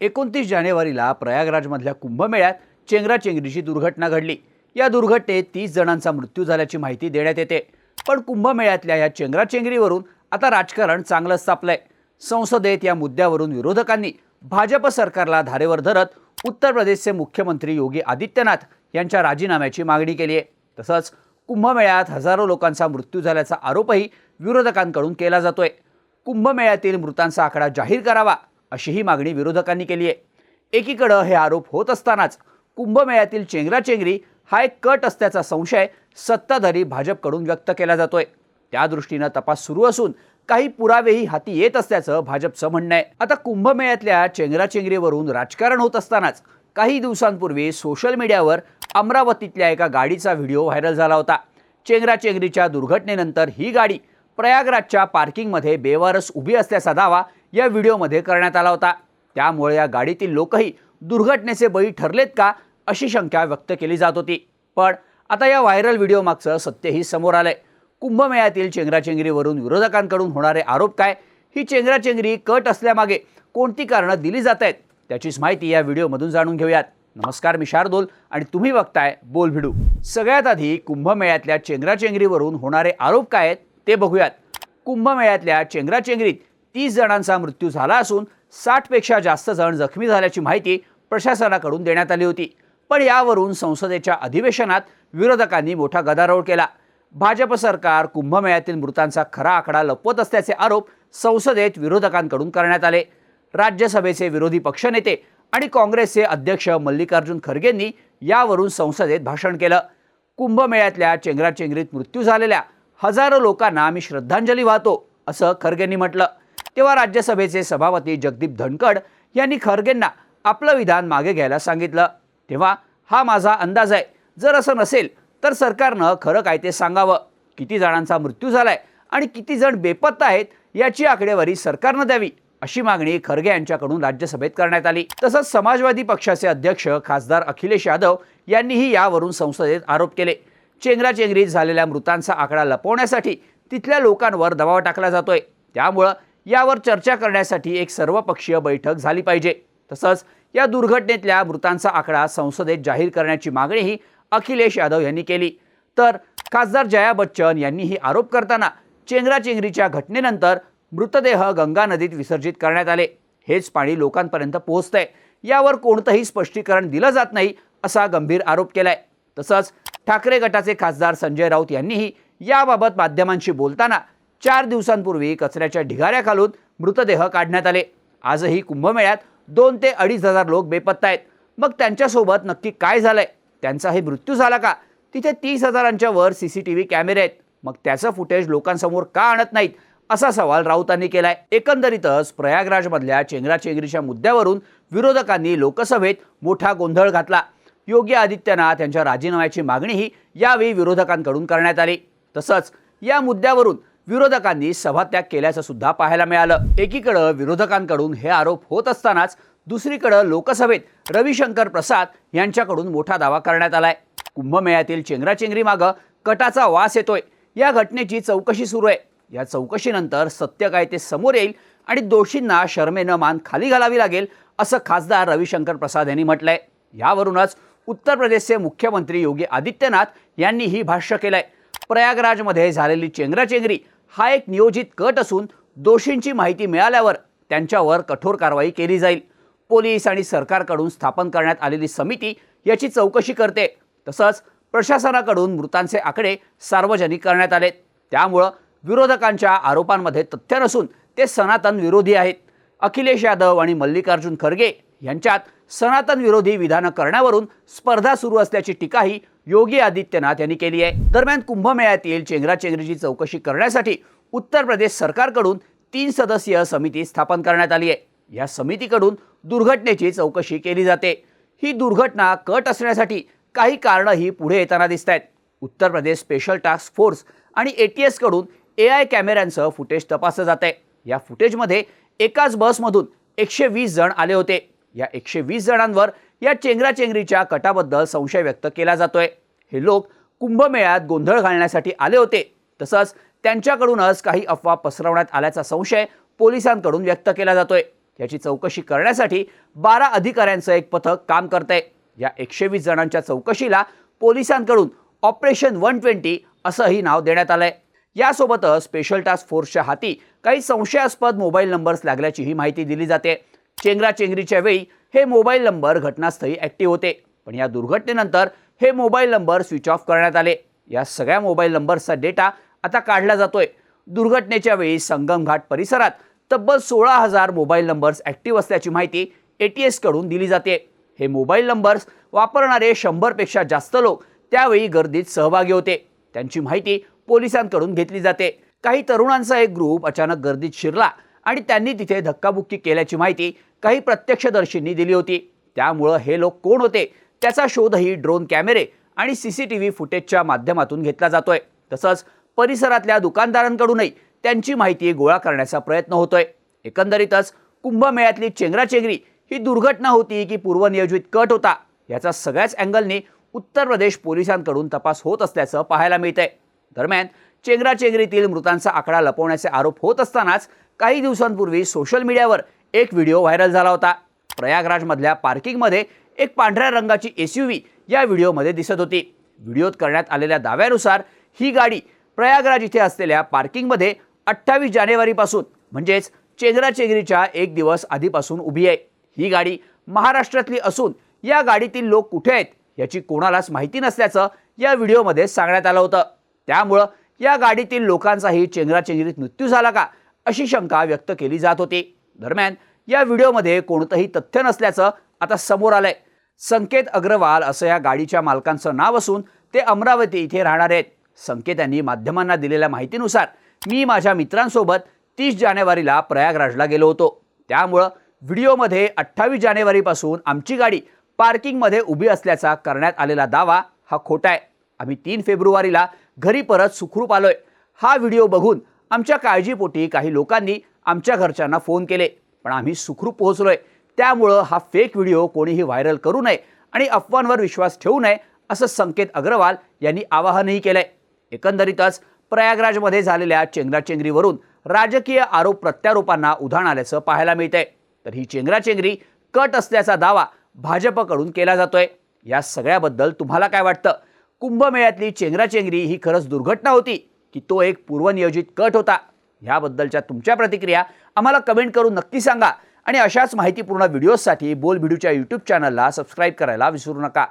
एकोणतीस जानेवारीला प्रयागराजमधल्या कुंभमेळ्यात चेंगराचेंगरीची दुर्घटना घडली. या दुर्घटनेत तीस जणांचा मृत्यू झाल्याची माहिती देण्यात येते. पण कुंभमेळ्यातल्या या चेंगराचेंगरीवरून आता राजकारण चांगलंच सापलंय. संसदेत या मुद्द्यावरून विरोधकांनी भाजप सरकारला धारेवर धरत उत्तर प्रदेशचे मुख्यमंत्री योगी आदित्यनाथ यांच्या राजीनाम्याची मागणी केली आहे. तसंच कुंभमेळ्यात हजारो लोकांचा मृत्यू झाल्याचा आरोपही विरोधकांकडून केला जातोय. कुंभमेळ्यातील मृतांचा आकडा जाहीर करावा. अशीही मागणी विरोधकांनी केली आहे एकीकडं हे आरोप होत असतानाच कुंभमेळ्यातील चेंगराचेंगरी हा एक कट असल्याचा संशय सत्ताधारी भाजपकडून व्यक्त केला जातोय. त्या दृष्टीनं तपास सुरू असून काही पुरावेही हाती येत असल्याचं भाजपचं म्हणणं आहे. आता कुंभमेळ्यातल्या चेंगराचेंगरीवरून राजकारण होत असतानाच काही दिवसांपूर्वी सोशल मीडियावर अमरावतीतल्या एका गाडीचा व्हिडिओ व्हायरल झाला होता. चेंगराचेंगरीच्या दुर्घटनेनंतर ही गाडी प्रयागराजच्या पार्किंगमध्ये बेवारस उभी असल्याचा दावा या व्हिडिओमध्ये करण्यात आला होता. त्यामुळे या गाडीतील लोकही दुर्घटनेचे बळी ठरलेत का अशी शंका व्यक्त केली जात होती. पण आता या व्हायरल व्हिडिओ मागचं सत्यही समोर आलंय. कुंभमेळ्यातील चेंगराचेंगरीवरून विरोधकांकडून होणारे आरोप काय? ही चेंगराचेंगरी कट असल्यामागे कोणती कारणं दिली जात आहेत त्याचीच माहिती या व्हिडिओमधून जाणून घेऊयात. नमस्कार मी शार्दोल आणि तुम्ही बघताय बोल भिडू. सगळ्यात आधी कुंभमेळ्यातल्या चेंगराचेंगरीवरून होणारे आरोप काय आहेत ते बघूयात. कुंभमेळ्यातल्या चेंगराचेंगरीत तीस जणांचा मृत्यू झाला असून साठपेक्षा जास्त जण जखमी झाल्याची माहिती प्रशासनाकडून देण्यात आली होती. पण यावरून संसदेच्या अधिवेशनात विरोधकांनी मोठा गदारोळ केला. भाजप सरकार कुंभमेळ्यातील मृतांचा खरा आकडा लपवत असल्याचे आरोप संसदेत विरोधकांकडून करण्यात आले. राज्यसभेचे विरोधी पक्षनेते आणि काँग्रेसचे अध्यक्ष मल्लिकार्जुन खरगेंनी यावरून संसदेत भाषण केलं. कुंभमेळ्यातल्या चेंगराचेंगरीत मृत्यू झालेल्या हजारो लोकांना आम्ही श्रद्धांजली वाहतो असं खरगेंनी म्हटलं. तेव्हा राज्यसभेचे सभापती जगदीप धनखड यांनी खरगेंना आपलं विधान मागे घ्यायला सांगितलं. तेव्हा हा माझा अंदाज आहे. जर असं नसेल तर सरकारनं खरं काय ते सांगावं? किती जणांचा मृत्यू झालाय आणि किती जण बेपत्ता आहेत याची आकडेवारी सरकारनं द्यावी? अशी मागणी खरगे यांच्याकडून राज्यसभेत करण्यात आली. तसंच समाजवादी पक्षाचे अध्यक्ष खासदार अखिलेश यादव यांनीही यावरून संसदेत आरोप केले. चेंगराचेंगरीत झालेल्या मृतांचा आकडा लपवण्यासाठी तिथल्या लोकांवर दबाव टाकला जातोय. त्यामुळं यावर चर्चा करण्यासाठी एक सर्वपक्षीय बैठक झाली पाहिजे. तसंच या दुर्घटनेतल्या मृतांचा आकडा संसदेत जाहीर करण्याची मागणीही अखिलेश यादव यांनी केली. तर खासदार जया बच्चन यांनीही आरोप करताना चेंगराचेंगरीच्या घटनेनंतर मृतदेह गंगा नदीत विसर्जित करण्यात आले. हेच पाणी लोकांपर्यंत पोहोचतंय. यावर कोणतंही स्पष्टीकरण दिलं जात नाही असा गंभीर आरोप केलाय. तसंच ठाकरे गटाचे खासदार संजय राऊत यांनीही याबाबत माध्यमांशी बोलताना चार दिवसांपूर्वी कचऱ्याच्या ढिगाऱ्याखालून मृतदेह काढण्यात आले. आजही कुंभमेळ्यात दोन ते अडीच हजार लोक बेपत्ता आहेत. मग त्यांच्यासोबत नक्की काय झालंय? त्यांचाही मृत्यू झाला का? तिथे तीस हजारांच्या वर सी सी टी व्ही कॅमेरे आहेत. मग त्याचं फुटेज लोकांसमोर का आणत नाहीत? असा सवाल राऊतांनी केलाय. एकंदरीतच प्रयागराजमधल्या चेंगराचेंगरीच्या मुद्द्यावरून विरोधकांनी लोकसभेत मोठा गोंधळ घातला. योगी आदित्यनाथ यांच्या राजीनाम्याची मागणीही यावेळी विरोधकांकडून करण्यात आली. तसंच या मुद्द्यावरून विरोधकांनी सभात्याग केल्याचं सुद्धा पाहायला मिळालं. एकीकडं विरोधकांकडून हे आरोप होत असतानाच दुसरीकडं लोकसभेत रविशंकर प्रसाद यांच्याकडून मोठा दावा करण्यात आलाय. कुंभमेळ्यातील चेंगराचेंगरी मागं कटाचा वास येतोय. या घटनेची चौकशी सुरू आहे. या चौकशीनंतर सत्य काय ते समोर येईल आणि दोषींना शर्मेनं मान खाली घालावी लागेल असं खासदार रविशंकर प्रसाद यांनी म्हटलंय. यावरूनच उत्तर प्रदेशचे मुख्यमंत्री योगी आदित्यनाथ यांनीही भाष्य केलंय. प्रयागराजमध्ये झालेली चेंगराचेंगरी हा एक नियोजित कट असून दोषींची माहिती मिळाल्यावर त्यांच्यावर कठोर कारवाई केली जाईल. पोलीस आणि सरकारकडून स्थापन करण्यात आलेली समिती याची चौकशी करते. तसंच प्रशासनाकडून मृतांचे आकडे सार्वजनिक करण्यात आले त्यामुळं विरोधकांच्या आरोपांमध्ये तथ्य नसून ते सनातन विरोधी आहेत. अखिलेश यादव आणि मल्लिकार्जुन खरगे यांच्यात सनातन विरोधी विधानं करण्यावरून स्पर्धा सुरू असल्याची टीकाही योगी आदित्यनाथ यांनी केली आहे. दरम्यान कुंभमेळ्यातील चेंगराचेंगरीची चौकशी करण्यासाठी उत्तर प्रदेश सरकारकडून तीन सदस्यीय समिती स्थापन करण्यात आली आहे. या समितीकडून दुर्घटनेची चौकशी केली जाते. ही दुर्घटना कट असण्यासाठी काही कारणंही पुढे येताना दिसत आहेत Uttar Pradesh special task force आणि ए टी एसकडून ए आय कॅमेऱ्यांचं फुटेज तपासलं जात आहे या फुटेजमध्ये एकाच बसमधून एकशे वीस जण आले होते. या एकशे वीस जणांवर या चेंगराचेंगरीच्या कटाबद्दल संशय व्यक्त केला जातोय. हे लोक कुंभमेळ्यात गोंधळ घालण्यासाठी आले होते. तसंच त्यांच्याकडूनच काही अफवा पसरवण्यात आल्याचा संशय पोलिसांकडून व्यक्त केला जातोय. याची चौकशी करण्यासाठी बारा अधिकाऱ्यांचं एक पथक काम करत आहे या एकशे वीस जणांच्या चौकशीला पोलिसांकडून ऑपरेशन वन ट्वेंटी असंही नाव देण्यात आलंय. यासोबतच स्पेशल टास्क फोर्सच्या हाती काही संशयास्पद मोबाईल नंबर्स लागल्याचीही माहिती दिली जाते. चेंगराचेंगरीच्या वेळी हे मोबाईल नंबर घटनास्थळी ॲक्टिव्ह होते. पण या दुर्घटनेनंतर हे मोबाईल नंबर स्विच ऑफ करण्यात आले. या सगळ्या मोबाईल नंबर्सचा डेटा आता काढला जातोय. दुर्घटनेच्या वेळी संगमघाट परिसरात तब्बल सोळा हजार मोबाईल नंबर्स ॲक्टिव्ह असल्याची माहिती ए टी एसकडून दिली जाते. हे मोबाईल नंबर्स वापरणारे शंभरपेक्षा जास्त लोक त्यावेळी गर्दीत सहभागी होते. त्यांची माहिती पोलिसांकडून घेतली जाते. काही तरुणांचा एक ग्रुप अचानक गर्दीत शिरला. आणि त्यांनी तिथे धक्काबुक्की केल्याची माहिती काही प्रत्यक्षदर्शींनी दिली होती. त्यामुळं हे लोक कोण होते? त्याचा शोधही ड्रोन कॅमेरे आणि सी सी टी व्ही फुटेजच्या माध्यमातून घेतला जातोय. तसंच परिसरातल्या दुकानदारांकडूनही त्यांची माहिती गोळा करण्याचा प्रयत्न होतोय. एकंदरीतच कुंभमेळ्यातली चेंगराचेंगरी ही दुर्घटना होती की पूर्वनियोजित कट होता. याचा सगळ्याच अँगलनी उत्तर प्रदेश पोलिसांकडून तपास होत असल्याचं पाहायला मिळतंय. दरम्यान चेंगराचेंगरीतील मृतांचा आकडा लपवण्याचे आरोप होत असतानाच काही दिवसांपूर्वी सोशल मीडियावर एक व्हिडिओ व्हायरल झाला होता. प्रयागराजमधल्या पार्किंगमध्ये एक पांढऱ्या रंगाची एस यू व्ही या व्हिडिओमध्ये दिसत होती. व्हिडिओत करण्यात आलेल्या दाव्यानुसार ही गाडी प्रयागराज इथे असलेल्या पार्किंगमध्ये अठ्ठावीस जानेवारीपासून म्हणजेच चेंगराचेंगरीच्या एक दिवस आधीपासून उभी आहे. ही गाडी महाराष्ट्रातली असून या गाडीतील लोक कुठे आहेत याची कोणालाच माहिती नसल्याचं या व्हिडिओमध्ये सांगण्यात आलं होतं. त्यामुळं या गाडीतील लोकांचाही चेंगराचेंगरीत मृत्यू झाला का? अशी शंका व्यक्त केली जात होती. दरम्यान या व्हिडिओमध्ये कोणतंही तथ्य नसल्याचं आता समोर आलंय. संकेत अग्रवाल असं या गाडीच्या मालकांचं नाव असून ते अमरावती इथे राहणार आहेत. संकेत यांनी माध्यमांना दिलेल्या माहितीनुसार मी माझ्या मित्रांसोबत तीस जानेवारीला प्रयागराजला गेलो होतो. त्यामुळं व्हिडिओमध्ये अठ्ठावीस जानेवारीपासून आमची गाडी पार्किंगमध्ये उभी असल्याचा करण्यात आलेला दावा हा खोटा आहे. आम्ही तीन फेब्रुवारीला घरी परत सुखरूप आलोय. हा व्हिडिओ बघून आमच्या काळजीपोटी काही लोकांनी आमच्या घरच्यांना फोन केले. पण आम्ही सुखरूप पोहोचलोय. त्यामुळं हा फेक व्हिडिओ कोणीही व्हायरल करू नये आणि अफवांवर विश्वास ठेवू नये असं संकेत अग्रवाल यांनी आवाहनही केलंय. एकंदरीतच प्रयागराजमध्ये झालेल्या चेंगराचेंगरीवरून राजकीय आरोप प्रत्यारोपांना उधाण आल्याचं पाहायला मिळतंय. तर ही चेंगराचेंगरी कट असल्याचा दावा भाजपकडून केला जातोय. या सगळ्याबद्दल तुम्हाला काय वाटतं? कुंभमेळ्यातली चेंगराचेंगरी ही खरंच दुर्घटना होती की तो एक पूर्वनियोजित कट होता. ह्याबद्दलच्या तुमच्या प्रतिक्रिया आम्हाला कमेंट करून नक्की सांगा. आणि अशाच माहितीपूर्ण व्हिडिओजसाठी बोल व्हिडिओच्या यूट्यूब चॅनलला सबस्क्राईब करायला विसरू नका.